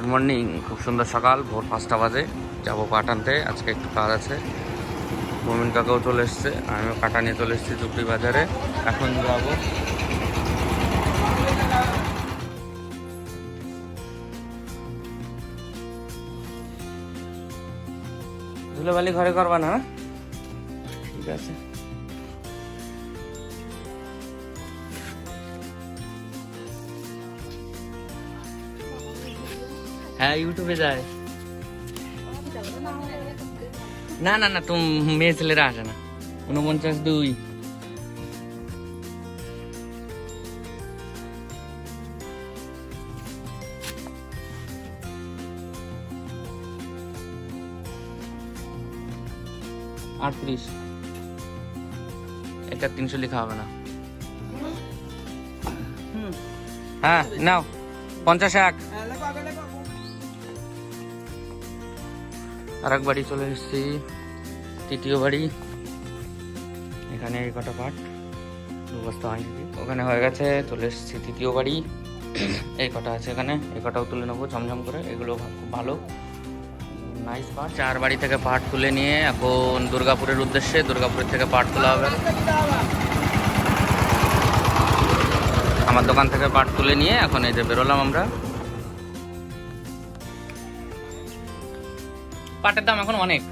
Good morning খুব সুন্দর সকাল। ভোর পাঁচটা বাজে। যাব পাট আনতে। আজকে একটু কাজ আছে। মমিন কাকাও চলে এসছে। আমিও কাটা নিয়ে চলে এসেছি চুপড়ি বাজারে। এখন যাব। ধুলোবালি ঘরে করবা না? ঠিক আছে। হ্যাঁ ইউটিউবে যায়। না না না তুমি মেয়ে ছেলেরা আসে না। উনপঞ্চাশ দুই। আটত্রিশ। এটা তিনশো লেখা হবে না। হ্যাঁ নাও পঞ্চাশ এক। আর এক বাড়ি চলে এসেছি, তৃতীয় বাড়ি। এখানে এই কটা পাট দু বস্তা হয়নি ওখানে হয়ে গেছে, চলে এসেছি তৃতীয় বাড়ি। এই কটা আছে এখানে, এই কটাও তুলে নেব ঝমঝম করে, এগুলো খুব ভালো। নাইস পাট চার বাড়ি থেকে পাট তুলে নিয়ে এখন দুর্গাপুরের উদ্দেশ্যে দুর্গাপুরের থেকে পাট তোলা হবে। আমার দোকান থেকে পাট তুলে নিয়ে এখন এই যে বেরোলাম আমরা। পাটের দাম এখন অনেক।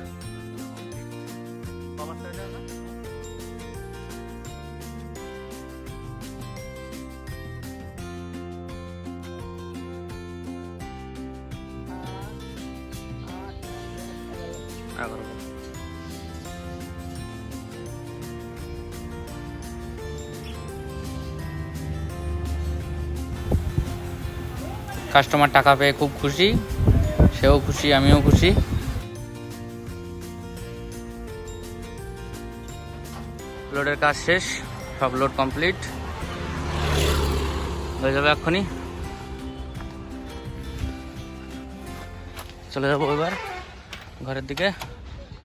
কাস্টমার টাকা পেয়ে খুব খুশি সেও খুশি আমিও খুশি। লোডের কাজ শেষ সব লোড কমপ্লিট। হয়ে যাবে এক্ষুনি। চলে যাব এবার ঘরের দিকে।